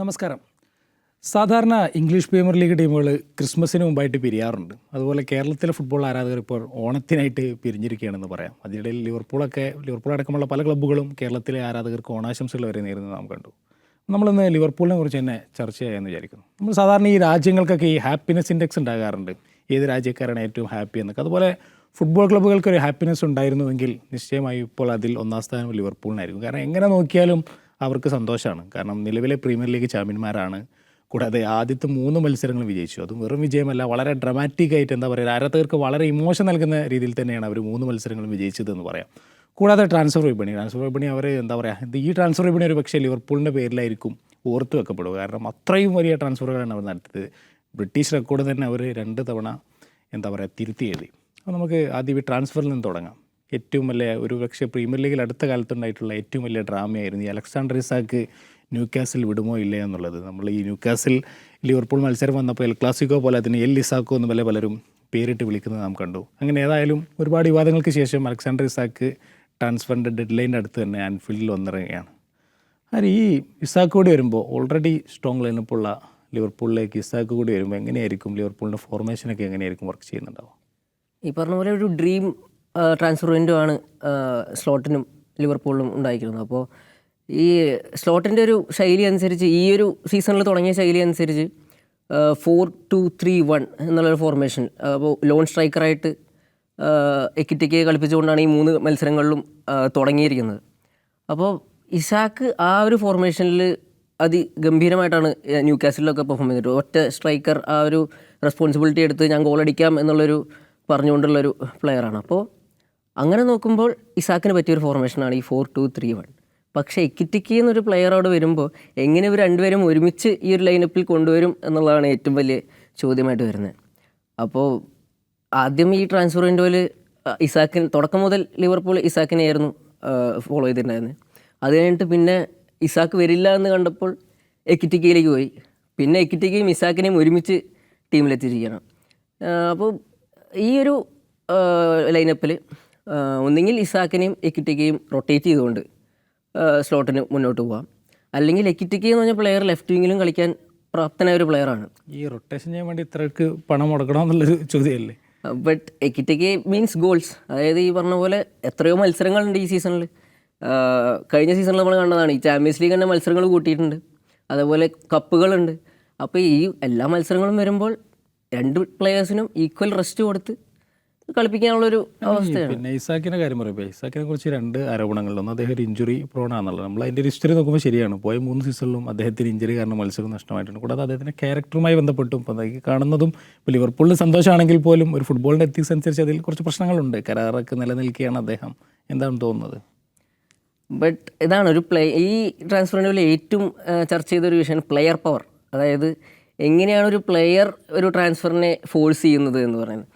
നമസ്കാരം. സാധാരണ English premier league ടീമുകൾ ക്രിസ്മസിന് മുമ്പായിട്ട് പിരിയാറുണ്ട്. അതുപോലെ കേരളത്തിലെ ഫുട്ബോൾ ആരാധകർ ഇപ്പോൾ ഓണത്തിനായിട്ട് പിരിഞ്ഞിരിക്കുകയാണെന്ന് പറയാം. അതിനിടയിൽ ലിവർപൂളൊക്കെ ലിവർപൂൾ അടക്കമുള്ള പല ക്ലബ്ബുകളും കേരളത്തിലെ ആരാധകർക്ക് ഓണാശംസകൾ വരെ നേരുന്നത് നാം കണ്ടു. നമ്മളിന്ന് ലിവർപൂളിനെ കുറിച്ച് തന്നെ ചർച്ച ചെയ്യാമെന്ന് വിചാരിക്കുന്നു. നമ്മൾ സാധാരണ ഈ രാജ്യങ്ങൾക്കൊക്കെ ഈ ഹാപ്പിനെസ് ഇൻഡെക്സ് ഉണ്ടാകാറുണ്ട്. ഏത് രാജ്യക്കാരാണ് ഏറ്റവും ഹാപ്പി എന്നൊക്കെ. അതുപോലെ ഫുട്ബോൾ ക്ലബ്ബുകൾക്ക് ഒരു ഹാപ്പിനെസ് ഉണ്ടായിരുന്നുവെങ്കിൽ നിശ്ചയമായും ഇപ്പോൾ അതിൽ ഒന്നാം സ്ഥാനം ലിവർപൂളിനായിരിക്കും. കാരണം എങ്ങനെ നോക്കിയാലും അവർക്ക് സന്തോഷമാണ്. കാരണം നിലവിലെ പ്രീമിയർ ലീഗ് ചാമ്പ്യന്മാരാണ്. കൂടാതെ ആദ്യത്തെ മൂന്ന് മത്സരങ്ങൾ വിജയിച്ചു. അതും വെറും വിജയമല്ല വളരെ ഡ്രമാറ്റിക് ആയിട്ട് എന്താ പറയുക ആരാധകർക്ക് വളരെ ഇമോഷൻ നൽകുന്ന രീതിയിൽ തന്നെയാണ് അവർ മൂന്ന് മത്സരങ്ങളും വിജയിച്ചതെന്ന് പറയാം. കൂടാതെ ട്രാൻസ്ഫർ വിപണി. ട്രാൻസ്ഫർ വിപണി അവർ എന്താ പറയുക ഈ ട്രാൻസ്ഫർ വിപണി ഒരു പക്ഷേ ലിവർപൂളിന്റെ പേരിലായിരിക്കും ഓർത്തു വെക്കപ്പെടുക. കാരണം അത്രയും വലിയ ട്രാൻസ്ഫറുകളാണ് അവർ നടത്തിയത്. ബ്രിട്ടീഷ് റെക്കോർഡ് തന്നെ അവർ രണ്ട് തവണ എന്താ പറയുക തിരുത്തി എഴുതി. അപ്പോൾ നമുക്ക് ആദ്യം ഈ ട്രാൻസ്ഫറിൽ നിന്ന് തുടങ്ങാം. ഏറ്റവും വലിയ ഒരു പക്ഷേ പ്രീമിയർ ലീഗിൽ അടുത്ത കാലത്തുണ്ടായിട്ടുള്ള ഏറ്റവും വലിയ ഡ്രാമയായിരുന്നു ഈ അലക്സാണ്ടർ ഇസാക്ക് ന്യൂക്കാസിൽ വിടുമോ ഇല്ലേ എന്നുള്ളത്. നമ്മൾ ഈ ന്യൂക്കാസിൽ ലിവർപൂൾ മത്സരം വന്നപ്പോൾ എൽ ക്ലാസിക്കോ പോലെ അതിന് എൽ ഇസാക്കോ എന്ന് പല പലരും പേരിട്ട് വിളിക്കുന്നത് നാം കണ്ടു. അങ്ങനെ ഏതായാലും ഒരുപാട് വിവാദങ്ങൾക്ക് ശേഷം അലക്സാണ്ടർ ഇസാക്ക് ട്രാൻസ്ഫറിന്റെ ഡെഡ് ലൈന്റെ അടുത്ത് തന്നെ ആൻഫീൽഡിൽ വന്നിറങ്ങുകയാണ്. അത് ഈ ഇസാക്ക് കൂടി വരുമ്പോൾ ഓൾറെഡി സ്ട്രോങ് ലൈനപ്പുള്ള ലിവർപൂളിലേക്ക് ഇസാക്ക് കൂടി വരുമ്പോൾ എങ്ങനെയായിരിക്കും? ലിവർപൂളിന്റെ ഫോർമേഷനൊക്കെ എങ്ങനെയായിരിക്കും വർക്ക് ചെയ്യുന്നുണ്ടാവും ഈ പറഞ്ഞ പോലെ ഒരു ഡ്രീം ട്രാൻസ്ഫർ വിൻഡോ ആണ് സ്ലോട്ടിനും ലിവർപൂളിലും ഉണ്ടായിരിക്കുന്നത്. അപ്പോൾ ഈ സ്ലോട്ടിന്റെ ഒരു ശൈലി അനുസരിച്ച് ഈ ഒരു സീസണിൽ തുടങ്ങിയ ശൈലി അനുസരിച്ച് ഫോർ ടു ത്രീ വൺ എന്നുള്ളൊരു ഫോർമേഷൻ അപ്പോൾ ലോൺ സ്ട്രൈക്കറായിട്ട് എക്കിറ്റിക്ക് കളിപ്പിച്ചുകൊണ്ടാണ് ഈ മൂന്ന് മത്സരങ്ങളിലും തുടങ്ങിയിരിക്കുന്നത്. അപ്പോൾ ഇസാക്ക് ആ ഒരു ഫോർമേഷനിൽ അതിഗംഭീരമായിട്ടാണ് ന്യൂ കാസിലൊക്കെ പെർഫോം ചെയ്തിട്ട് ഒറ്റ സ്ട്രൈക്കർ ആ ഒരു റെസ്പോൺസിബിലിറ്റി എടുത്ത് ഞാൻ ഗോൾ അടിക്കാം എന്നുള്ളൊരു പറഞ്ഞുകൊണ്ടുള്ളൊരു പ്ലെയറാണ് അപ്പോൾ അങ്ങനെ നോക്കുമ്പോൾ ഇസാക്കിന് പറ്റിയൊരു ഫോർമേഷനാണ് ഈ ഫോർ ടു ത്രീ വൺ പക്ഷേ എക്കിറ്റിക്കി എന്നൊരു പ്ലെയർ അവിടെ വരുമ്പോൾ എങ്ങനെ ഇവർ രണ്ടുപേരും ഒരുമിച്ച് ഈ ഒരു ലൈനപ്പിൽ കൊണ്ടുവരും എന്നുള്ളതാണ് ഏറ്റവും വലിയ ചോദ്യമായിട്ട് വരുന്നത്. അപ്പോൾ ആദ്യം ഈ ട്രാൻസ്ഫർ വിൻഡോയിൽ ഇസാക്കിന് തുടക്കം മുതൽ ലിവർപൂൾ ഇസാക്കിനെയായിരുന്നു ഫോളോ ചെയ്തിട്ടുണ്ടായിരുന്നത്. അത് കഴിഞ്ഞിട്ട് പിന്നെ ഇസാക്ക് വരില്ല എന്ന് കണ്ടപ്പോൾ എക്കിറ്റിക്കയിലേക്ക് പോയി. പിന്നെ എക്കിറ്റിക്കയും ഇസാക്കിനെയും ഒരുമിച്ച് ടീമിലെത്തിയിരിക്കണം അപ്പോൾ ഈ ഒരു ലൈനപ്പിൽ ഒന്നുകിൽ ഇസാക്കിനെയും എക്കിറ്റിക്കയും റൊട്ടേറ്റ് ചെയ്തുകൊണ്ട് സ്ലോട്ടിന് മുന്നോട്ട് പോകാം അല്ലെങ്കിൽ എക്കിറ്റിക്ക എന്ന് പറഞ്ഞ പ്ലെയർ ലെഫ്റ്റ് വിങ്ങിലും കളിക്കാൻ പ്രാപ്തനായ ഒരു പ്ലെയറാണ് ഈ റൊട്ടേഷൻ ചെയ്യാൻ വേണ്ടി ഇത്രക്ക് പണം മുടക്കണം എന്നുള്ളൊരു ചോദ്യമല്ലേ? ബട്ട് എക്കിറ്റയ്ക്ക് മീൻസ് ഗോൾസ് അതായത് ഈ പറഞ്ഞ പോലെ എത്രയോ മത്സരങ്ങളുണ്ട് ഈ സീസണിൽ കഴിഞ്ഞ സീസണിൽ നമ്മൾ കണ്ടതാണ് ഈ ചാമ്പ്യൻസ് ലീഗ് തന്നെ മത്സരങ്ങൾ കൂട്ടിയിട്ടുണ്ട്. അതേപോലെ കപ്പുകളുണ്ട് അപ്പോൾ ഈ എല്ലാ മത്സരങ്ങളും വരുമ്പോൾ രണ്ട് പ്ലെയേഴ്സിനും ഈക്വൽ റെസ്റ്റ് കൊടുത്ത് കളിപ്പിക്കാനുള്ളൊരു അവസ്ഥയാണ്. പിന്നെ ഇസാക്കിന്റെ കാര്യം പറയുമ്പോൾ ഇസാക്കിനെ കുറിച്ച് രണ്ട് ആരോപണങ്ങളുണ്ട്. ഒന്ന് അദ്ദേഹം ഒരു ഇഞ്ചുറി പ്രോൺ ആണെന്നുള്ളത്. നമ്മൾ അതിന്റെ ഒരു ഹിസ്റ്ററി നോക്കുമ്പോൾ ശരിയാണ്. പോയ മൂന്ന് സീസണിലും അദ്ദേഹത്തിന് ഇഞ്ചുറി കാരണം മത്സരം നഷ്ടമായിട്ടുണ്ട്. കൂടാതെ അദ്ദേഹത്തിന്റെ ക്യാരക്ടറുമായി ബന്ധപ്പെട്ടും ഇപ്പോൾ അതൊക്കെ കാണുന്നതും ഇപ്പോൾ ലിവർപൂളിന് സന്തോഷമാണെങ്കിൽ പോലും ഒരു ഫുട്ബോളിന്റെ എത്തിക്സ് അനുസരിച്ച് അതിൽ കുറച്ച് പ്രശ്നങ്ങളുണ്ട്. കരാറൊക്കെ നിലനിൽക്കുകയാണ് അദ്ദേഹം. എന്താണ് തോന്നുന്നത്? ബട്ട് ഇതാണ് ഒരു പ്ലേ ഈ ട്രാൻസ്ഫറിന്റെ ഏറ്റവും ചർച്ച ചെയ്തൊരു വിഷയം പ്ലെയർ പവർ അതായത് എങ്ങനെയാണ് ഒരു പ്ലെയർ ഒരു ട്രാൻസ്ഫറിനെ ഫോഴ്സ് ചെയ്യുന്നത് എന്ന് പറയുന്നത്?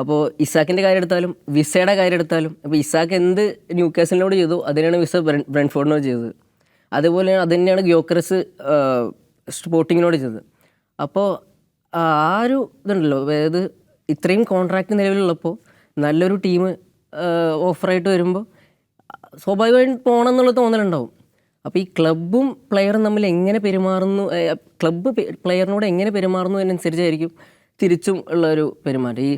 അപ്പോൾ ഇസാക്കിന്റെ കാര്യം എടുത്താലും വിസയുടെ കാര്യം എടുത്താലും അപ്പോൾ ഇസാക്ക് എന്ത് ന്യൂക്കാസലിനോട് ചെയ്തു അതിനാണ് വിസ ബ്രൻഫോർഡിനോട് ചെയ്തത്. അതുപോലെ അത് തന്നെയാണ് ഗ്യോക്രസ് സ്പോർട്ടിങ്ങിനോട് ചെയ്തത്. അപ്പോൾ ആ ഒരു ഇതുണ്ടല്ലോ അതായത് ഇത്രയും കോൺട്രാക്റ്റ് നിലവിലുള്ളപ്പോൾ നല്ലൊരു ടീം ഓഫറായിട്ട് വരുമ്പോൾ സ്വാഭാവികമായിട്ടും പോകണം എന്നുള്ള തോന്നലുണ്ടാവും. അപ്പോൾ ഈ ക്ലബും പ്ലെയറും തമ്മിൽ എങ്ങനെ പെരുമാറുന്നു ക്ലബ്ബ് പ്ലെയറിനോട് എങ്ങനെ പെരുമാറുന്നു എന്നനുസരിച്ചായിരിക്കും തിരിച്ചും ഉള്ള ഒരു പെരുമാറ്റം. ഈ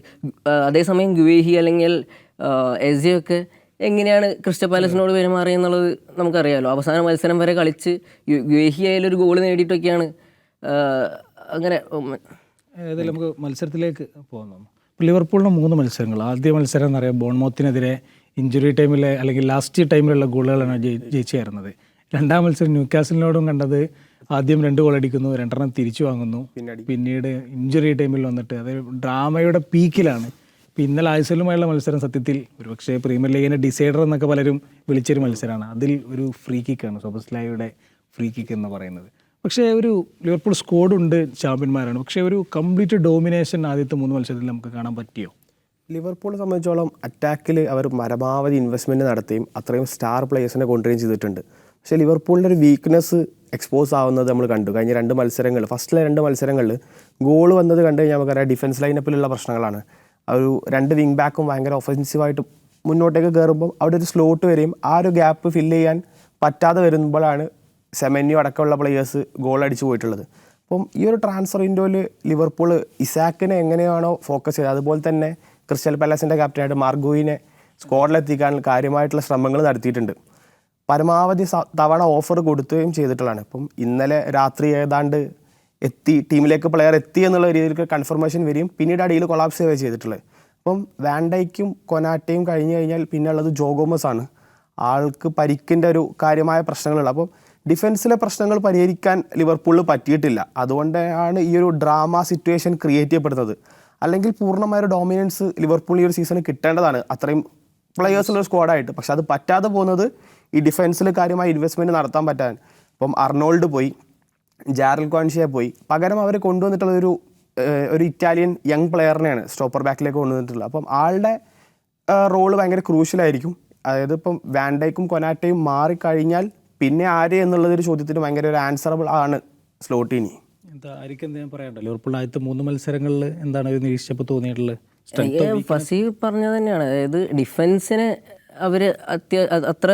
അതേസമയം ഗുവേഹി അല്ലെങ്കിൽ എസിയൊക്കെ എങ്ങനെയാണ് ക്രിസ്റ്റൽ പാലസിനോട് പെരുമാറിയെന്നുള്ളത് നമുക്കറിയാമല്ലോ അവസാന മത്സരം വരെ കളിച്ച് ഗുവേഹി ആയാലും ഒരു ഗോൾ നേടിയിട്ടൊക്കെയാണ് അങ്ങനെ ഏതായാലും നമുക്ക് മത്സരത്തിലേക്ക് പോകുന്നു ലിവർപൂളിന് മൂന്ന് മത്സരങ്ങൾ. ആദ്യ മത്സരം എന്ന് പറയുമ്പോൾ ബോൺമോത്തിനെതിരെ ഇഞ്ചുറി ടൈമിലെ അല്ലെങ്കിൽ ലാസ്റ്റ് ടൈമിലുള്ള ഗോളുകളാണ് ജയി- ജയിച്ചു കയറുന്നത് രണ്ടാം മത്സരം ന്യൂക്കാസിലിനോടും കണ്ടത് ആദ്യം രണ്ട് ഗോൾ അടിക്കുന്നു രണ്ടെണ്ണം തിരിച്ചു വാങ്ങുന്നു. പിന്നീട്. ഇഞ്ചുറി ടൈമിൽ വന്നിട്ട് അത് ഡ്രാമയുടെ പീക്കിലാണ്. ഇപ്പം ഇന്നലെ ആയുസലുമായുള്ള മത്സരം സത്യത്തിൽ ഒരുപക്ഷെ പ്രീമിയർ ലീഗിനെ ഡിസൈഡർ എന്നൊക്കെ പലരും വിളിച്ചൊരു മത്സരമാണ്. അതിൽ ഒരു ഫ്രീ കിക്കാണ് സൊബസ്ലായുടെ ഫ്രീ കിക്ക് എന്ന് പറയുന്നത്. പക്ഷേ ഒരു ലിവർപൂൾ സ്കോഡുണ്ട് ചാമ്പ്യന്മാരാണ്. പക്ഷേ ഒരു കംപ്ലീറ്റ് ഡോമിനേഷൻ ആദ്യത്തെ മൂന്ന് മത്സരത്തിൽ നമുക്ക് കാണാൻ പറ്റിയോ? ലിവർപൂളിനെ സംബന്ധിച്ചോളം അറ്റാക്കിൽ അവർ പരമാവധി ഇൻവെസ്റ്റ്മെന്റ് നടത്തുകയും അത്രയും സ്റ്റാർ പ്ലേയേഴ്സിനെ കൊണ്ടുവരികയും ചെയ്തിട്ടുണ്ട്. പക്ഷേ ലിവർപൂളിന്റെ ഒരു വീക്ക്നെസ് എക്സ്പോസ് ആവുന്നത് നമ്മൾ കണ്ടു. കഴിഞ്ഞ രണ്ട് മത്സരങ്ങൾ ഫസ്റ്റിലെ രണ്ട് മത്സരങ്ങളിൽ ഗോൾ വന്നത് കണ്ടു കഴിഞ്ഞാൽ നമുക്കറിയാം ഡിഫൻസ് ലൈനപ്പിലുള്ള പ്രശ്നങ്ങളാണ്. ആ ഒരു രണ്ട് വിങ് ബാക്കും ഭയങ്കര ഒഫൻസീവായിട്ട് മുന്നോട്ടേക്ക് കയറുമ്പോൾ അവിടെ ഒരു സ്ലോട്ട് വരെയും ആ ഒരു ഗ്യാപ്പ് ഫില്ല് ചെയ്യാൻ പറ്റാതെ വരുമ്പോഴാണ് സെമന്യു അടക്കമുള്ള പ്ലേയേഴ്സ് ഗോൾ അടിച്ചു പോയിട്ടുള്ളത്. അപ്പം ഈ ഒരു ട്രാൻസ്ഫർ വിൻഡോയിൽ ലിവർപൂൾ ഇസാക്കിനെ എങ്ങനെയാണോ ഫോക്കസ് ചെയ്തത്? അതുപോലെ തന്നെ ക്രിസ്റ്റൽ പാലസിന്റെ ക്യാപ്റ്റനായിട്ട് മാർഗോയിനെ സ്ക്വാഡിലെത്തിക്കാൻ കാര്യമായിട്ടുള്ള ശ്രമങ്ങൾ നടത്തിയിട്ടുണ്ട്. പരമാവധി തവണ ഓഫർ കൊടുക്കുകയും ചെയ്തിട്ടുള്ളതാണ്. ഇപ്പം ഇന്നലെ രാത്രി ഏതാണ്ട് എത്തി ടീമിലേക്ക് പ്ലെയർ എത്തി എന്നുള്ള രീതിയിലേക്ക് കൺഫർമേഷൻ വരികയും പിന്നീട് അടിയിൽ കൊളാപ്സ് ചെയ്യുകയും ചെയ്തിട്ടുള്ളത്. അപ്പം വാൻഡൈക്കും കൊനാറ്റയും കഴിഞ്ഞു കഴിഞ്ഞാൽ പിന്നെ ഉള്ളത് ജോഗോമസ് ആണ്. ആൾക്ക് പരിക്കിന്റെ ഒരു കാര്യമായ പ്രശ്നങ്ങളുള്ള അപ്പം ഡിഫൻസിലെ പ്രശ്നങ്ങൾ പരിഹരിക്കാൻ ലിവർപൂളിൽ പറ്റിയിട്ടില്ല. അതുകൊണ്ടാണ് ഈ ഒരു ഡ്രാമ സിറ്റുവേഷൻ ക്രിയേറ്റ് ചെയ്യപ്പെടുന്നത്. അല്ലെങ്കിൽ പൂർണമായ ഒരു ഡോമിനൻസ് ലിവർപൂൾ ഈ ഒരു സീസണിൽ കിട്ടേണ്ടതാണ്. അത്രയും പ്ലെയേഴ്സുള്ള സ്ക്വാഡായിട്ട് പക്ഷെ അത് പറ്റാതെ പോകുന്നത് ഈ ഡിഫൻസിൽ കാര്യമായി ഇൻവെസ്റ്റ്മെന്റ് നടത്താൻ പറ്റാൻ. ഇപ്പം അർണോൾഡ് പോയി ജാരൽ കോൺഷിയ പോയി. പകരം അവർ കൊണ്ടുവന്നിട്ടുള്ള ഒരു ഒരു ഇറ്റാലിയൻ യങ് പ്ലെയറിനെയാണ് സ്റ്റോപ്പർ ബാക്കിലേക്ക് കൊണ്ടുവന്നിട്ടുള്ളത്. അപ്പം ആളുടെ റോൾ ഭയങ്കര ക്രൂഷ്യലായിരിക്കും അതായത് ഇപ്പം വാൻഡൈക്കും കൊനാറ്റയും മാറിക്കഴിഞ്ഞാൽ പിന്നെ ആര് എന്നുള്ളതൊരു ചോദ്യത്തിന് ഭയങ്കര ഒരു ആൻസറബിൾ ആണ് സ്ലോട്ടിനി എന്താ ആയിരിക്കും എന്തെങ്കിലും പറയാനുണ്ടോ ലിവർപൂൾ ആദ്യത്തെ മൂന്ന് മത്സരങ്ങളിൽ എന്താണ് നിരീക്ഷിച്ചപ്പോൾ തോന്നിയിട്ടുള്ളത്? സ്ട്രെങ്ത് എനിക്ക് ഫസി പറഞ്ഞത് തന്നെയാണ്. അതായത് ഡിഫൻസിന് അവർ അത്യ അത്ര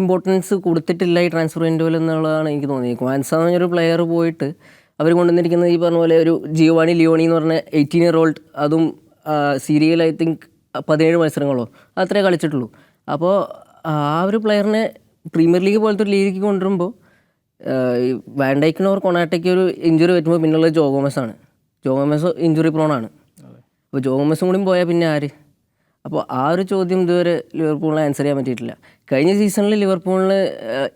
ഇമ്പോർട്ടൻസ് കൊടുത്തിട്ടില്ല ഈ ട്രാൻസ്ഫർ വിൻഡോയിൽ എന്നുള്ളതാണ് എനിക്ക് തോന്നിയത് ക്വാൻസ എന്ന് പറഞ്ഞൊരു പ്ലെയർ പോയിട്ട് അവർ കൊണ്ടുവന്നിരിക്കുന്നത് ഈ പറഞ്ഞ പോലെ ഒരു ജിയോവാണി ലിയോണി എന്ന് പറഞ്ഞ എയ്റ്റീൻ ഇയർ ഓൾഡ് അതും സീരിയൽ ഐ തിങ്ക് പതിനേഴ് മത്സരങ്ങളോ അത്രേ കളിച്ചിട്ടുള്ളൂ. അപ്പോൾ ആ ഒരു പ്ലെയറിനെ പ്രീമിയർ ലീഗ് പോലത്തെ ഒരു ലീഗിലേക്ക് കൊണ്ടുവരുമ്പോൾ വാൻഡൈക്കിനോർ വാൻഡൈക്കിനോ ഓർ കൊണാട്ടയ്ക്ക് ഒരു ഇഞ്ചുറി പറ്റുമ്പോൾ പിന്നുള്ളത് ജോഗോമസ് ആണ്. ജോഗോമസ് ഇഞ്ചുറി പ്രോണാണ് അപ്പോൾ ജോഗോമസും കൂടി പോയാൽ പിന്നെ ആര്? അപ്പോൾ ആ ഒരു ചോദ്യം ഇതുവരെ ലിവർപൂളിന് ആൻസർ ചെയ്യാൻ പറ്റിയിട്ടില്ല. കഴിഞ്ഞ സീസണിൽ ലിവർപൂളിന്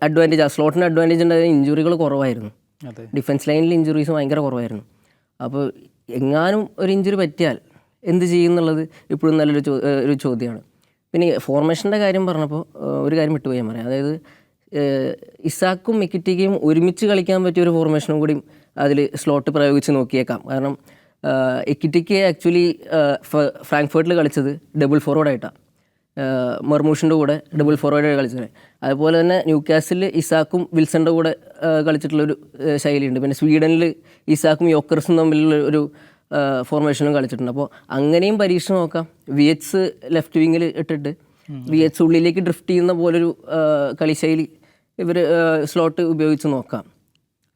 അഡ്വാന്റേജ് ആ സ്ലോട്ടിന് അഡ്വാന്റേജ് ഉണ്ടായ ഇഞ്ചുറികൾ കുറവായിരുന്നു. ഡിഫൻസ് ലൈനിൽ ഇഞ്ചുറീസ് ഭയങ്കര കുറവായിരുന്നു. അപ്പോൾ എങ്ങാനും ഒരു ഇഞ്ചുറി പറ്റിയാൽ എന്ത് ചെയ്യും എന്നുള്ളത് ഇപ്പോഴും നല്ലൊരു ചോ ഒരു ചോദ്യമാണ്. പിന്നെ ഫോർമേഷന്റെ കാര്യം പറഞ്ഞപ്പോൾ ഒരു കാര്യം വിട്ടുപോയി പറയാം. അതായത് ഇസാക്കും മെക്കിറ്റിക്കും ഒരുമിച്ച് കളിക്കാൻ പറ്റിയ ഒരു ഫോർമേഷനും കൂടി അതിൽ സ്ലോട്ട് പ്രയോഗിച്ച് നോക്കിയേക്കാം. കാരണം എക്കിറ്റിക്ക് ആക്ച്വലി ഫ്രാങ്ക്ഫേർട്ടിൽ കളിച്ചത് ഡബിൾ ഫോർവേഡായിട്ടാണ് മെർമൂഷിന്റെ കൂടെ ഡബിൾ ഫോർവേഡ് കളിച്ചത്. അതുപോലെ തന്നെ ന്യൂ കാസിൽ ഇസാക്കും വിൽസന്റെ കൂടെ കളിച്ചിട്ടുള്ളൊരു ശൈലിയുണ്ട്. പിന്നെ സ്വീഡനിൽ ഇസാക്കും യോക്കർസും തമ്മിലുള്ള ഒരു ഫോർമേഷനും കളിച്ചിട്ടുണ്ട്. അപ്പോൾ അങ്ങനെയും പരീക്ഷ നോക്കാം. വി എച്ച് ലെഫ്റ്റ് വിങ്ങിൽ ഇട്ടിട്ട് വി എച്ച് ഉള്ളിലേക്ക് ഡ്രിഫ്റ്റ് ചെയ്യുന്ന പോലൊരു കളിശൈലി ഇവർ സ്ലോട്ട് ഉപയോഗിച്ച് നോക്കാം.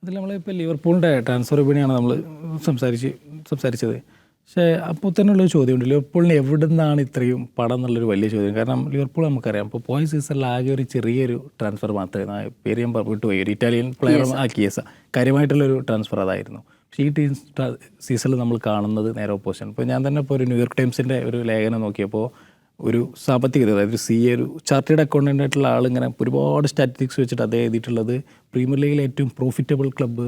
അതിൽ നമ്മളിപ്പോൾ ലിവർപൂളിന്റെ ട്രാൻസ്ഫർ വിപണിയാണ് നമ്മൾ സംസാരിച്ച് സംസാരിച്ചത്. പക്ഷേ അപ്പോൾ തന്നെയുള്ളൊരു ചോദ്യമുണ്ട് ലിവർപൂളിന് എവിടെ നിന്നാണ് ഇത്രയും പണം എന്നുള്ളൊരു വലിയ ചോദ്യം. കാരണം ലിവർപൂൾ നമുക്കറിയാം. ഇപ്പോൾ പോയ സീസണിൽ ആകെ ഒരു ചെറിയൊരു ട്രാൻസ്ഫർ മാത്രമേ ആ പേര് ഞാൻ പറഞ്ഞിട്ട് വിട്ടുപോയി ഒരു ഇറ്റാലിയൻ പ്ലെയർ ആ കിയസ കാര്യമായിട്ടുള്ളൊരു ട്രാൻസ്ഫർ അതായിരുന്നു. പക്ഷേ ഈ ടീം സീസണിൽ നമ്മൾ കാണുന്നത് നേരെ ഓപ്പോസിഷൻ ഇപ്പോൾ ഞാൻ തന്നെ ഇപ്പോൾ ഒരു ന്യൂയോർക്ക് ടൈംസിന്റെ ഒരു ലേഖനം നോക്കിയപ്പോൾ ഒരു സാമ്പത്തികത അതായത് സി എ ഒരു ചാർട്ടേഡ് അക്കൗണ്ടന്റ് ആയിട്ടുള്ള ആളിങ്ങനെ ഇങ്ങനെ ഒരുപാട് സ്റ്റാറ്റിസ്റ്റിക്സ് വെച്ചിട്ട് അദ്ദേഹം എഴുതിയിട്ടുള്ളത് പ്രീമിയർ ലീഗിലെ ഏറ്റവും പ്രോഫിറ്റബിൾ ക്ലബ്ബ്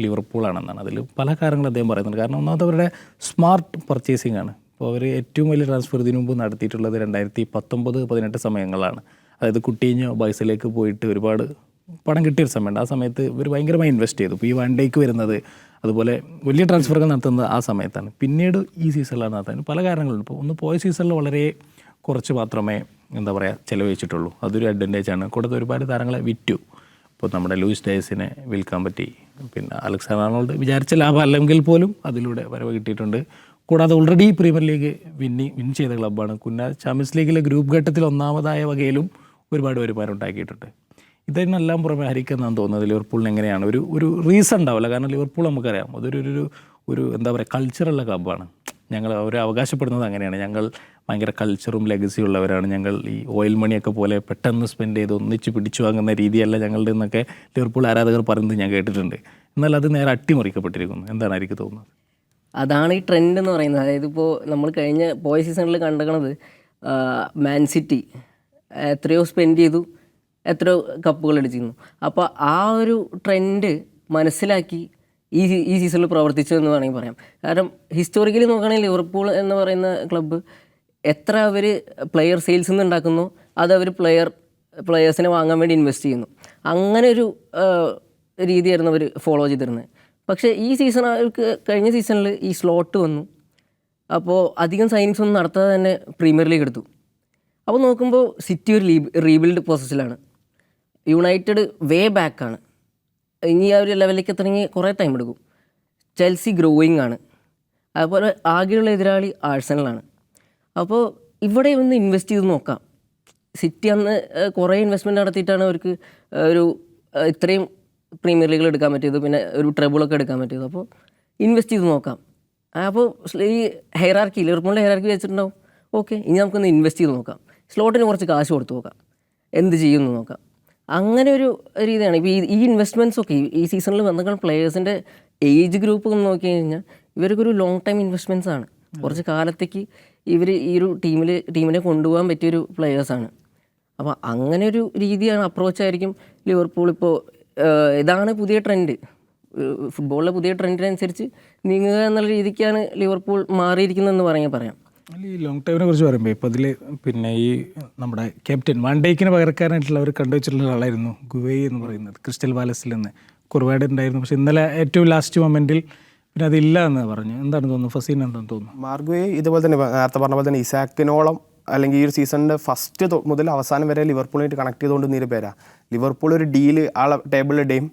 ലിവർപൂൾ ആണെന്നാണ് അതിൽ പല കാര്യങ്ങളും അദ്ദേഹം പറയുന്നുണ്ട്. കാരണം ഒന്നാമത് അവരുടെ സ്മാർട്ട് പർച്ചേസിംഗ് ആണ് അപ്പോൾ അവർ ഏറ്റവും വലിയ ട്രാൻസ്ഫർ ഇതിനു മുമ്പ് നടത്തിയിട്ടുള്ളത് രണ്ടായിരത്തി പത്തൊമ്പത് പതിനെട്ട് സമയങ്ങളാണ്. അതായത് കുട്ടീഞ്ഞോ ബൈസിലേക്ക് പോയിട്ട് ഒരുപാട് പണം കിട്ടിയൊരു സമയമുണ്ട്. ആ സമയത്ത് ഇവർ ഭയങ്കരമായി ഇൻവെസ്റ്റ് ചെയ്തു. ഇപ്പോൾ ഈ വൺ ഡേക്ക് വരുന്നത് അതുപോലെ വലിയ ട്രാൻസ്ഫറുകൾ നടത്തുന്നത് ആ സമയത്താണ്. പിന്നീട് ഈ സീസണിലാണ് നടത്താൻ പല കാരണങ്ങളുണ്ട്. ഇപ്പോൾ ഒന്ന് പോയ സീസണിൽ വളരെ കുറച്ച് മാത്രമേ എന്താ പറയുക ചിലവഴിച്ചിട്ടുള്ളൂ. അതൊരു അഡ്വാന്റേജ് ആണ്. കൂടാതെ ഒരുപാട് താരങ്ങളെ വിറ്റു. ഇപ്പോൾ നമ്മുടെ ലൂയിസ് ഡേസിനെ വിൽക്കാൻ പറ്റി. പിന്നെ അലക്സാണ്ടർ ആർണോൾഡ് വിചാരിച്ച ലാഭം അല്ലെങ്കിൽ പോലും അതിലൂടെ വരവ് കിട്ടിയിട്ടുണ്ട്. കൂടാതെ ഓൾറെഡി പ്രീമിയർ ലീഗ് വിന്നി വിൻ ചെയ്ത ക്ലബ്ബാണ്. കുന്ന ചാമ്പ്യൻസ് ലീഗിലെ ഗ്രൂപ്പ് ഘട്ടത്തിൽ ഒന്നാമതായ വകയിലും ഒരുപാട് വരുമാനം ഉണ്ടാക്കിയിട്ടുണ്ട് ഇതിനെല്ലാം പുറമെ ഹരിക്കുന്നതാണ് തോന്നുന്നത് ലിവർപൂളിന് എങ്ങനെയാണ്? ഒരു ഒരു റീസൺ ഉണ്ടാവില്ല. കാരണം ലിവർപൂൾ നമുക്കറിയാം. അതൊരു ഒരു- ഒരു എന്താ പറയുക കൾച്ചറുള്ള ക്ലബ്ബാണ് ഞങ്ങൾ അവർ അവകാശപ്പെടുന്നത് അങ്ങനെയാണ്. ഞങ്ങൾ ഭയങ്കര കൾച്ചറും ലെഗസി ഉള്ളവരാണ്. ഞങ്ങൾ ഈ ഓയിൽ മണിയൊക്കെ പോലെ പെട്ടെന്ന് സ്പെൻഡ് ചെയ്ത് ഒന്നിച്ച് പിടിച്ചു വാങ്ങുന്ന രീതിയല്ല ഞങ്ങളുടെ എന്നൊക്കെ ലിവർപൂൾ ആരാധകർ പറയുന്നത് ഞാൻ കേട്ടിട്ടുണ്ട്. എന്നാൽ അത് നേരെ അട്ടിമറിക്കപ്പെട്ടിരിക്കുന്നു. എന്താണ് എനിക്ക് തോന്നുന്നത്? അതാണ് ഈ ട്രെൻഡ് എന്ന് പറയുന്നത്. അതായത് ഇപ്പോൾ നമ്മൾ കഴിഞ്ഞ പോയ സീസണിൽ കണ്ടത് മാൻ സിറ്റി എത്രയോ സ്പെൻഡ് ചെയ്തു എത്രയോ കപ്പുകൾ അടിച്ചിരുന്നു. അപ്പോൾ ആ ഒരു ട്രെൻഡ് മനസ്സിലാക്കി ഈ ഈ സീസണിൽ പ്രവർത്തിച്ചു എന്ന് വേണമെങ്കിൽ പറയാം. കാരണം ഹിസ്റ്റോറിക്കലി നോക്കുകയാണെങ്കിൽ ലിവർപൂൾ എന്ന് പറയുന്ന ക്ലബ്ബ് എത്ര അവർ പ്ലെയർ സെയിൽസ് നിന്ന് ഉണ്ടാക്കുന്നു അത് അവർ പ്ലെയർ പ്ലെയേഴ്സിനെ വാങ്ങാൻ വേണ്ടി ഇൻവെസ്റ്റ് ചെയ്യുന്നു. അങ്ങനെ ഒരു രീതിയായിരുന്നു അവർ ഫോളോ ചെയ്തിരുന്നത്. പക്ഷേ ഈ സീസൺ അവർക്ക് കഴിഞ്ഞ സീസണിൽ ഈ സ്ലോട്ട് വന്നു. അപ്പോൾ അധികം സൈനിങ്സ് ഒന്നും നടത്താതെ തന്നെ പ്രീമിയർ ലീഗ് എടുത്തു. അപ്പോൾ നോക്കുമ്പോൾ സിറ്റി ഒരു ലീ റീബിൽഡ് പ്രോസസ്സിലാണ് യുണൈറ്റഡ് വേ ബാക്കാണ് ഇനി ആ ഒരു ലെവലിലേക്ക് എത്തണമെങ്കിൽ കുറേ ടൈം എടുക്കും. ചെൽസി ഗ്രോയിങ് ആണ്. അതുപോലെ ആകെയുള്ള എതിരാളി ആഴ്സണലാണ് അപ്പോൾ ഇവിടെ ഒന്ന് ഇൻവെസ്റ്റ് ചെയ്ത് നോക്കാം. സിറ്റി അന്ന് കുറേ ഇൻവെസ്റ്റ്മെന്റ് നടത്തിയിട്ടാണ് അവർക്ക് ഒരു ഇത്രയും പ്രീമിയർ ലീഗിൽ എടുക്കാൻ പറ്റിയത്. പിന്നെ ഒരു ട്രബിളൊക്കെ എടുക്കാൻ പറ്റിയത്. അപ്പോൾ ഇൻവെസ്റ്റ് ചെയ്ത് നോക്കാം. അപ്പോൾ ഈ ഹെയറാർക്കി ലിവർപൂളിന്റെ ഹെയറാർക്കി വെച്ചിട്ടുണ്ടാവും. ഓക്കെ ഇനി നമുക്കൊന്ന് ഇൻവെസ്റ്റ് ചെയ്ത് നോക്കാം. സ്ലോട്ടിന് കുറച്ച് കാശ് കൊടുത്ത് നോക്കാം. എന്ത് ചെയ്യുമെന്ന് നോക്കാം. അങ്ങനെ ഒരു രീതിയാണ്. ഇപ്പോൾ ഈ ഈ ഇൻവെസ്റ്റ്മെന്റ്സ് ഒക്കെ ഈ- ഈ സീസണിൽ വന്നിട്ടുള്ള പ്ലേയേഴ്സിന്റെ ഏജ് ഗ്രൂപ്പ് ഒന്ന് നോക്കി കഴിഞ്ഞാൽ ഇവർക്കൊരു ലോങ് ടൈം ഇൻവെസ്റ്റ്മെന്റ്സ് ആണ്. കുറച്ച് കാലത്തേക്ക് ഇവർ ഈ ഒരു ടീമിൽ ടീമിനെ കൊണ്ടുപോകാൻ പറ്റിയൊരു പ്ലെയേഴ്സാണ് അപ്പോൾ അങ്ങനെ ഒരു രീതിയാണ് അപ്രോച്ചായിരിക്കും ലിവർപൂൾ ഇപ്പോൾ ഇതാണ് പുതിയ ട്രെൻഡ് ഫുട്ബോളിലെ പുതിയ ട്രെൻഡിനനുസരിച്ച് നീങ്ങുക എന്നുള്ള രീതിക്കാണ് ലിവർപൂൾ മാറിയിരിക്കുന്നതെന്ന് പറയാൻ പറയാം. ഈ ലോങ് ടൈമിനെ കുറിച്ച് പറയുമ്പോൾ ഇപ്പോൾ അതിൽ പിന്നെ ഈ നമ്മുടെ ക്യാപ്റ്റൻ വാൻഡേക്കിന് പകരക്കാരനായിട്ടുള്ള അവർ കണ്ടുവച്ചിട്ടുള്ള ആളായിരുന്നു ഗുവേ എന്ന് പറയുന്നത് ക്രിസ്റ്റൽ പാലസിൽ നിന്ന്. കുറുവാട് പക്ഷേ ഇന്നലെ ഏറ്റവും ലാസ്റ്റ് മൊമെന്റിൽ പിന്നെ അതില്ല എന്ന് പറഞ്ഞു. എന്താണ് തോന്നുന്നു? ഫസീൻ എന്താണെന്ന് തോന്നുന്നു? മാർഗോയെ ഇതുപോലെ തന്നെ നേരത്തെ പറഞ്ഞ പോലെ തന്നെ ഇസാക്കിനോളം അല്ലെങ്കിൽ ഈ ഒരു സീസണിന്റെ ഫസ്റ്റ് മുതൽ അവസാനം വരെ ലിവർപൂളിനായിട്ട് കണക്ട് ചെയ്തുകൊണ്ട് നീര് പേരാ ലിവർപൂൾ ഒരു ഡീൽ ആ ടേബിളിലിടുകയും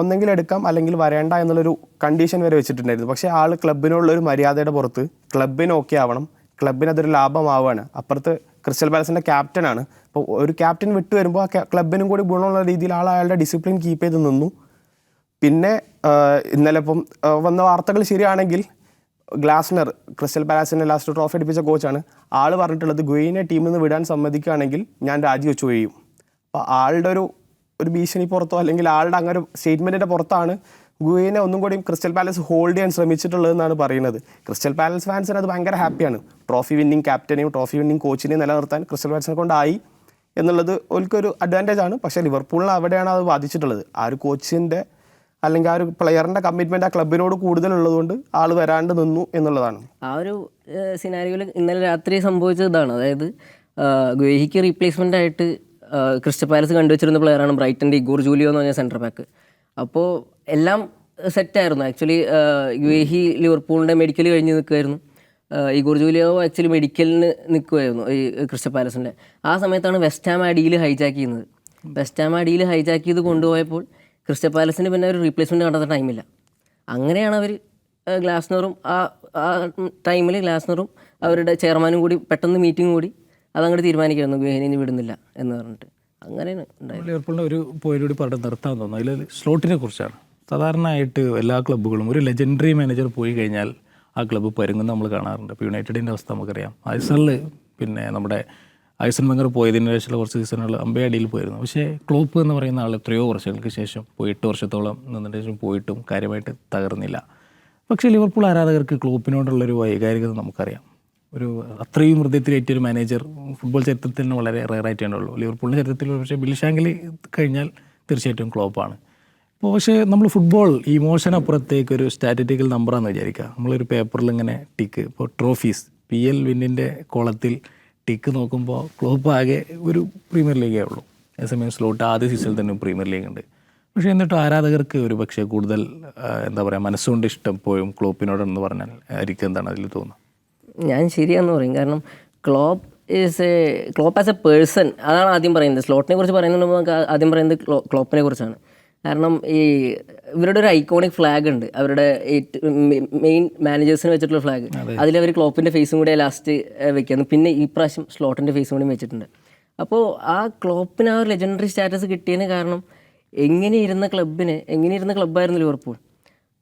ഒന്നെങ്കിൽ എടുക്കാം അല്ലെങ്കിൽ വരേണ്ട എന്നുള്ളൊരു കണ്ടീഷൻ വരെ വെച്ചിട്ടുണ്ടായിരുന്നു. പക്ഷേ ആൾ ക്ലബിനുള്ള ഒരു മര്യാദയുടെ പുറത്ത് ക്ലബിന് ഓക്കെ ആവണം ക്ലബിന് അതൊരു ലാഭമാവുകയാണ് അപ്പുറത്ത് ക്രിസ്റ്റൽ പാലസിന്റെ ക്യാപ്റ്റനാണ് അപ്പോൾ ഒരു ക്യാപ്റ്റൻ വിട്ടു വരുമ്പോൾ ആ ക്ലബിനും കൂടി ഗുണമുള്ള രീതിയിൽ ആൾ അയാളുടെ ഡിസിപ്ലിൻ കീപ്പ് ചെയ്ത് നിന്നു. പിന്നെ ഇന്നലെ ഇപ്പം വന്ന വാർത്തകൾ ശരിയാണെങ്കിൽ ഗ്ലാസ്നർ ക്രിസ്റ്റൽ പാലാസിന്റെ ലാസ്റ്റ് ട്രോഫി അടിപ്പിച്ച കോച്ചാണ്. ആൾ പറഞ്ഞിട്ടുള്ളത് ഗുയിനെ ടീമിൽ നിന്ന് വിടാൻ സമ്മതിക്കുകയാണെങ്കിൽ ഞാൻ രാജിവെച്ച് കഴിയും അപ്പോൾ ആളുടെ ഒരു ഒരു ഭീഷണി പുറത്തോ അല്ലെങ്കിൽ ആളുടെ അങ്ങനെ ഒരു സ്റ്റേറ്റ്മെന്റിന്റെ പുറത്താണ് ഗുയിനെ ഒന്നും കൂടി ക്രിസ്റ്റൽ പാലസ് ഹോൾഡ് ചെയ്യാൻ ശ്രമിച്ചിട്ടുള്ളതെന്നാണ് പറയുന്നത്. ക്രിസ്റ്റൽ പാലസ് ഫാൻസിന് അത് ഭയങ്കര ഹാപ്പിയാണ്. ട്രോഫി വിന്നിങ് ക്യാപ്റ്റനെയും ട്രോഫി വിന്നിങ് കോച്ചിനെയും നിലനിർത്താൻ ക്രിസ്റ്റൽ പാലസിനെ കൊണ്ടായി എന്നുള്ളത് ഓൽക്കൊരു അഡ്വാന്റേജ് ആണ്. പക്ഷേ ലിവർപൂളിന് അവിടെയാണ് അത് ബാധിച്ചിട്ടുള്ളത്. ആ ഒരു കോച്ചിന്റെ അല്ലെങ്കിൽ ആ ഒരു പ്ലെയറിന്റെ കമ്മിറ്റ്മെന്റ് ആ ക്ലബിനോട് കൂടുതലുള്ളതുകൊണ്ട് ആൾ വരാണ്ട് നിന്നു എന്നുള്ളതാണ്. ആ ഒരു സിനാരിയോയിൽ ഇന്നലെ രാത്രി സംഭവിച്ചതാണ് അതായത് ഗുഹിക്ക് റീപ്ലേസ്മെന്റ് ആയിട്ട് ക്രിസ്റ്റ പാലസ് കണ്ടുവച്ചിരുന്ന പ്ലെയറാണ് ബ്രൈറ്റന്റെ ഇഗോർ ജൂലിയോ എന്ന് പറഞ്ഞ സെന്റർ ബാക്ക് അപ്പോൾ എല്ലാം സെറ്റായിരുന്നു ആക്ച്വലി ഗുഹി ലിവർപൂളിന്റെ മെഡിക്കൽ കഴിഞ്ഞ് നിൽക്കുമായിരുന്നു ഇഗോർ ജൂലിയോ ആക്ച്വലി മെഡിക്കലിന് നിൽക്കുമായിരുന്നു ഈ ക്രിസ്റ്റൽ പാലസിന്റെ. ആ സമയത്താണ് വെസ്റ്റാം ആ ഡീൽ ഹൈജാക്ക് ചെയ്യുന്നത്. വെസ്റ്റാം ആ ഡീൽ ഹൈജാക്ക് ചെയ്ത് കൊണ്ടുപോയപ്പോൾ ക്രിസ്റ്റൽ പാലസിന് പിന്നെ ഒരു റീപ്ലേസ്മെന്റ് കണ്ടെത്താൻ ടൈമില്ല അങ്ങനെയാണ് അവർ ഗ്ലാസ്നറും ആ ആ ടൈമിൽ ഗ്ലാസ്നറും അവരുടെ ചെയർമാനും കൂടി പെട്ടെന്ന് മീറ്റിംഗ് കൂടി അതങ്ങോട്ട് തീരുമാനിക്കുന്നു ഗുഹനിന്ന് വിടുന്നില്ല എന്ന് പറഞ്ഞിട്ട്. അങ്ങനെയാണ് ഒരു പോയിന്റ് കൂടി പറഞ്ഞ് നിർത്താൻ തോന്നുന്നു. അതിൽ സ്ലോട്ടിനെ കുറിച്ചാണ്. സാധാരണയായിട്ട് എല്ലാ ക്ലബ്ബുകളും ഒരു ലെജൻഡറി മാനേജർ പോയി കഴിഞ്ഞാൽ ആ ക്ലബ്ബ് പരുങ്ങുന്ന നമ്മൾ കാണാറുണ്ട്. ഇപ്പോൾ യുണൈറ്റഡിന്റെ അവസ്ഥ നമുക്കറിയാം. ഐസണിൽ പിന്നെ നമ്മുടെ ഐസൺ വെങ്ങർ പോയതിന് ശേഷമുള്ള കുറച്ച് സീസണുകൾ അമ്പയടിയിൽ പോയിരുന്നു. പക്ഷേ ക്ലോപ്പ് എന്ന് പറയുന്ന ആൾ എത്രയോ വർഷങ്ങൾക്ക് ശേഷം പോയി എട്ട് വർഷത്തോളം നിന്നതിന് ശേഷം പോയിട്ടും കാര്യമായിട്ട് തകർന്നില്ല. പക്ഷേ ലിവർപൂൾ ആരാധകർക്ക് ക്ലോപ്പിനോടുള്ളൊരു വൈകാരികത നമുക്കറിയാം. ഒരു അത്രയും ഹൃദയത്തിലേറ്റ ഒരു മാനേജർ ഫുട്ബോൾ ചരിത്രത്തിൽ തന്നെ വളരെ റെയറായിട്ടേ ഉള്ളൂ. ലിവർപൂളിന്റെ ചരിത്രത്തിൽ പക്ഷേ ബിൽഷാങ്കിൽ കഴിഞ്ഞാൽ തീർച്ചയായിട്ടും ക്ലോപ്പാണ്. അപ്പോൾ പക്ഷേ നമ്മൾ ഫുട്ബോൾ ഇമോഷനപ്പുറത്തേക്ക് ഒരു സ്റ്റാറ്റിറ്റിക്കൽ നമ്പറാണെന്ന് വിചാരിക്കുക. നമ്മളൊരു പേപ്പറിൽ ഇങ്ങനെ ടിക്ക്. ഇപ്പോൾ ട്രോഫീസ് പി എൽ വിന്നിന്റെ കോളത്തിൽ ടിക്ക് നോക്കുമ്പോൾ ക്ലോപ്പ് ആകെ ഒരു പ്രീമിയർ ലീഗേ ഉള്ളൂ. അതേസമയം സ്ലോട്ട് ആദ്യ സീസണിൽ തന്നെ പ്രീമിയർ ലീഗ് ഉണ്ട്. പക്ഷേ എന്നിട്ട് ആരാധകർക്ക് ഒരു പക്ഷേ കൂടുതൽ എന്താ പറയുക മനസ്സുകൊണ്ട് ഇഷ്ടം പോയും ക്ലോപ്പിനോടെന്ന് പറഞ്ഞാൽ ആയിരിക്കും എന്താണ് അതിൽ തോന്നുന്നത്. ഞാൻ ശരിയാന്ന് പറയും. കാരണം Klopp is a Klopp as a person അതാണ് ആദ്യം പറയുന്നത്. സ്ലോട്ടിനെ കുറിച്ച് പറയുന്നുണ്ട് നമുക്ക് ആദ്യം പറയുന്നത് ക്ലോ ക്ലോപ്പിനെ കുറിച്ചാണ്. കാരണം ഈ ഇവരുടെ ഒരു ഐക്കോണിക് ഫ്ലാഗ് ഉണ്ട്. അവരുടെ മെയിൻ മാനേജേഴ്സിന് വെച്ചിട്ടുള്ള ഫ്ലാഗ് അതിൽ അവർ ക്ലോപ്പിന്റെ ഫേസും കൂടെ ലാസ്റ്റ് വെക്കുന്നു പിന്നെ ഈ പ്രാവശ്യം സ്ലോട്ടിന്റെ ഫേസും കൂടി വെച്ചിട്ടുണ്ട്. അപ്പോൾ ആ ക്ലോപ്പിന് ആ ഒരു ലെജൻഡറി സ്റ്റാറ്റസ് കിട്ടിയതിന് കാരണം എങ്ങനെ ഇരുന്ന ക്ലബിന് എങ്ങനെ ഇരുന്ന ക്ലബ്ബായിരുന്നു ലിവർപൂൾ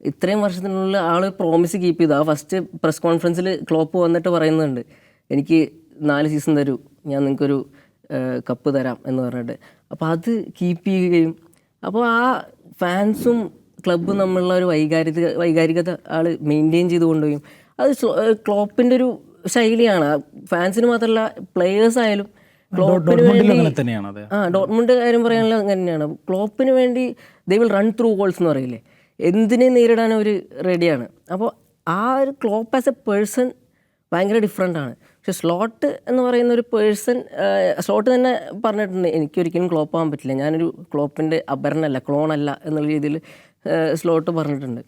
ഇത്രയും വർഷത്തിനുള്ളിൽ ആൾ പ്രോമിസ് കീപ്പ് ചെയ്തു. ആ ഫസ്റ്റ് പ്രസ് കോൺഫറൻസിൽ ക്ലോപ്പ് വന്നിട്ട് പറയുന്നുണ്ട് എനിക്ക് നാല് സീസൺ തരൂ. ഞാൻ നിങ്ങൾക്കൊരു കപ്പ് തരാം എന്ന് പറഞ്ഞിട്ട്. അപ്പോൾ അത് കീപ്പ് ചെയ്യുകയും അപ്പോൾ ആ ഫാൻസും ക്ലബ്ബും തമ്മിലുള്ള ഒരു വൈകാരിക വൈകാരികത ആൾ മെയിന്റെയിൻ ചെയ്ത് കൊണ്ടുപോയും അത് ക്ലോപ്പിന്റെ ഒരു ശൈലിയാണ്. ഫാൻസിന് മാത്രമല്ല പ്ലെയേഴ്സ് ആയാലും ക്ലോപ്പിന് വേണ്ടി ആ ഡോട്ട്മുണ്ട് കാര്യം പറയാനുള്ള അങ്ങനെ തന്നെയാണ് ക്ലോപ്പിന് വേണ്ടി they will run through goals എന്ന് പറയില്ലേ? എന്തിനെ നേരിടാൻ അവർ റെഡിയാണ് അപ്പോൾ ആ ഒരു ക്ലോപ്പ് ആസ് എ പേഴ്സൺ ഭയങ്കര ഡിഫറെന്റ് ആണ്. പക്ഷെ സ്ലോട്ട് എന്ന് പറയുന്ന ഒരു പേഴ്സൺ സ്ലോട്ട് തന്നെ പറഞ്ഞിട്ടുണ്ട് എനിക്കൊരിക്കലും ക്ലോപ്പ് ആവാൻ പറ്റില്ല. ഞാനൊരു ക്ലോപ്പിന്റെ അപരനല്ല ക്ലോണല്ല എന്നുള്ള രീതിയിൽ സ്ലോട്ട് പറഞ്ഞിട്ടുണ്ട്.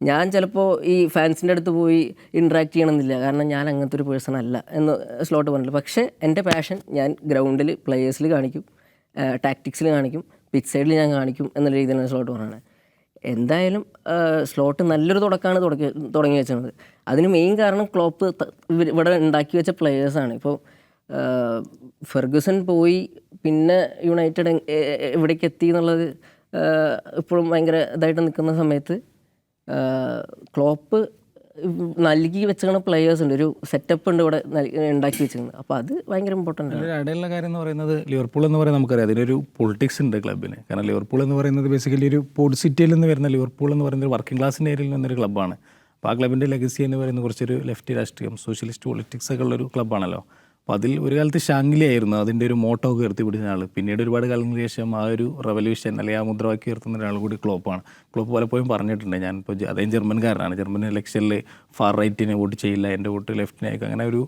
ഞാൻ ചിലപ്പോൾ ഈ ഫാൻസിന്റെ അടുത്ത് പോയി ഇൻട്രാക്ട് ചെയ്യണമെന്നില്ല. കാരണം ഞാൻ അങ്ങനത്തെ ഒരു പേഴ്സൺ അല്ല എന്ന് സ്ലോട്ട് പറഞ്ഞില്ല പക്ഷേ എന്റെ പാഷൻ ഞാൻ ഗ്രൗണ്ടിൽ പ്ലേയേഴ്സിൽ കാണിക്കും ടാക്ടിക്സിൽ കാണിക്കും പിച്ച് സൈഡിൽ ഞാൻ കാണിക്കും എന്നുള്ള രീതിയിലാണ് സ്ലോട്ട് പറയുന്നത് എന്തായാലും സ്ലോട്ട് നല്ലൊരു തുടക്കമാണ് തുടക്കി തുടങ്ങി വെച്ചത്. അതിന് മെയിൻ കാരണം ക്ലോപ്പ് ഇവിടെ ഉണ്ടാക്കി വെച്ച പ്ലേയേഴ്സാണ് ഇപ്പോൾ ഫെർഗുസൺ പോയി പിന്നെ യുണൈറ്റഡ് എവിടേക്ക് എത്തി എന്നുള്ളത് ഇപ്പോഴും ഭയങ്കര ഇതായിട്ട് നിൽക്കുന്ന സമയത്ത് ക്ലോപ്പ് നൽകി വെച്ചിരിക്കുന്ന പ്ലെയേഴ്സ് ഉണ്ട്. ഒരു സെറ്റപ്പ് ഉണ്ട് ഇവിടെ ഉണ്ടാക്കി വെച്ചിരിക്കുന്നത്. അപ്പോൾ അത് ഭയങ്കര ഇമ്പോർട്ടന്റ് ആണ്. ഇടയിലുള്ള കാര്യം എന്ന് പറയുന്നത് ലിവർപൂൾ എന്ന് പറയുന്നത് നമുക്കറിയാം. അതിനൊരു പൊളിറ്റിക്സ് ഉണ്ട് ക്ലബിന് കാരണം ലിവർപൂൾ എന്ന് പറയുന്നത് ബേസിക്കലി ഒരു പോർട്ട് സിറ്റിയിൽ നിന്ന് വരുന്ന ലിവർപൂൾ എന്ന് പറയുന്നത് ഒരു വർക്കിംഗ് ക്ലാസിന്റെ ഏരിയയിൽ നിന്നൊരു ക്ലബ്ബാണ് അപ്പോൾ ആ ക്ലബിന്റെ ലെഗസി എന്ന് പറയുന്നത് കുറച്ചൊരു ലെഫ്റ്റ് രാഷ്ട്രീയം സോഷ്യലിസ്റ്റ് പൊളിറ്റിക്സ് ഒക്കെ ഉള്ളൊരു ക്ലബ്ബാണല്ലോ അപ്പോൾ അതിൽ ഒരു കാലത്ത് ഷാങ്ലി ആയിരുന്നു. അതിന്റെ ഒരു മോട്ടോ ഒക്കെ ഉയർത്തി ആൾ പിന്നീട് ഒരുപാട് കാലങ്ങൾക്ക് ശേഷം ആ ഒരു റെവല്യൂഷൻ അല്ലെങ്കിൽ ആ മുദ്രാവാക്യം ഉയർത്തുന്ന ഒരാൾ കൂടി ക്ലോപ്പാണ്. ക്ലോപ്പ് പലപ്പോഴും പറഞ്ഞിട്ടുണ്ട്. ഞാനിപ്പോൾ അതേ ജർമ്മൻകാരനാണ്. ജർമ്മൻ ഇലക്ഷനിൽ ഫാർ റൈറ്റിനെ വോട്ട് ചെയ്യില്ല എന്റെ വോട്ട് ലെഫ്റ്റിനെ അങ്ങനെ ഒരു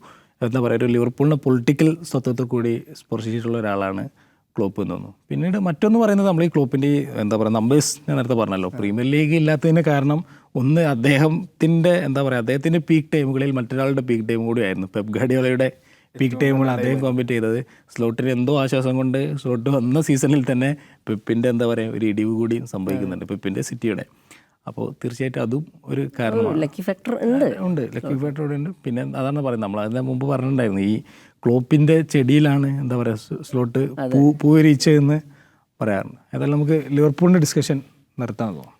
എന്താ പറയുക ഒരു ലിവർപൂളിന്റെ പൊളിറ്റിക്കൽ സ്വത്വത്തിൽ കൂടി സ്പർശിച്ചിട്ടുള്ള ഒരാളാണ് ക്ലോപ്പ് എന്ന് തോന്നുന്നു. പിന്നീട് മറ്റൊന്ന് പറയുന്നത് നമ്മൾ ഈ ക്ലോപ്പിന്റെ എന്താ പറയുക നമ്പേഴ്സ് ഞാൻ നേരത്തെ പറഞ്ഞല്ലോ. പ്രീമിയർ ലീഗ് ഇല്ലാത്തതിന് കാരണം ഒന്ന് അദ്ദേഹത്തിന്റെ എന്താ പറയുക അദ്ദേഹത്തിന്റെ പീക്ക് ടൈമുകളിൽ മറ്റൊരാളുടെ പീക്ക് ടൈം കൂടി ആയിരുന്നു പെപ് ഗാഡിയോളയുടെ പീക്ക് ടൈമുകൾ അദ്ദേഹം കോമ്പറ്റ് ചെയ്തത്. സ്ലോട്ടിന് എന്തോ ആശ്വാസം കൊണ്ട് സ്ലോട്ട് വന്ന സീസണിൽ തന്നെ പെപ്പിന്റെ എന്താ പറയുക ഒരു ഇടിവ് കൂടി സംഭവിക്കുന്നുണ്ട് പെപ്പിന്റെ സിറ്റിയുടെ അപ്പോൾ തീർച്ചയായിട്ടും അതും ഒരു കാരണമാണ്. ലക്കി ഫാക്ടർ ഉണ്ട്. ഉണ്ട്. ലക്കി ഫാക്ടർ ഉണ്ട്. പിന്നെ അതാണ് പറയുന്നത്. നമ്മൾ അതിന് മുമ്പ് പറഞ്ഞിട്ടുണ്ടായിരുന്നു. ഈ ക്ലോപ്പിന്റെ ചെടിയിലാണ് എന്താ പറയുക സ്ലോട്ട് പൂ പൂവരിച്ചതെന്ന് പറയാറുണ്ട്. ഏതായാലും നമുക്ക് ലിവർപൂളിന്റെ ഡിസ്കഷൻ നിർത്താൻ തോന്നുന്നു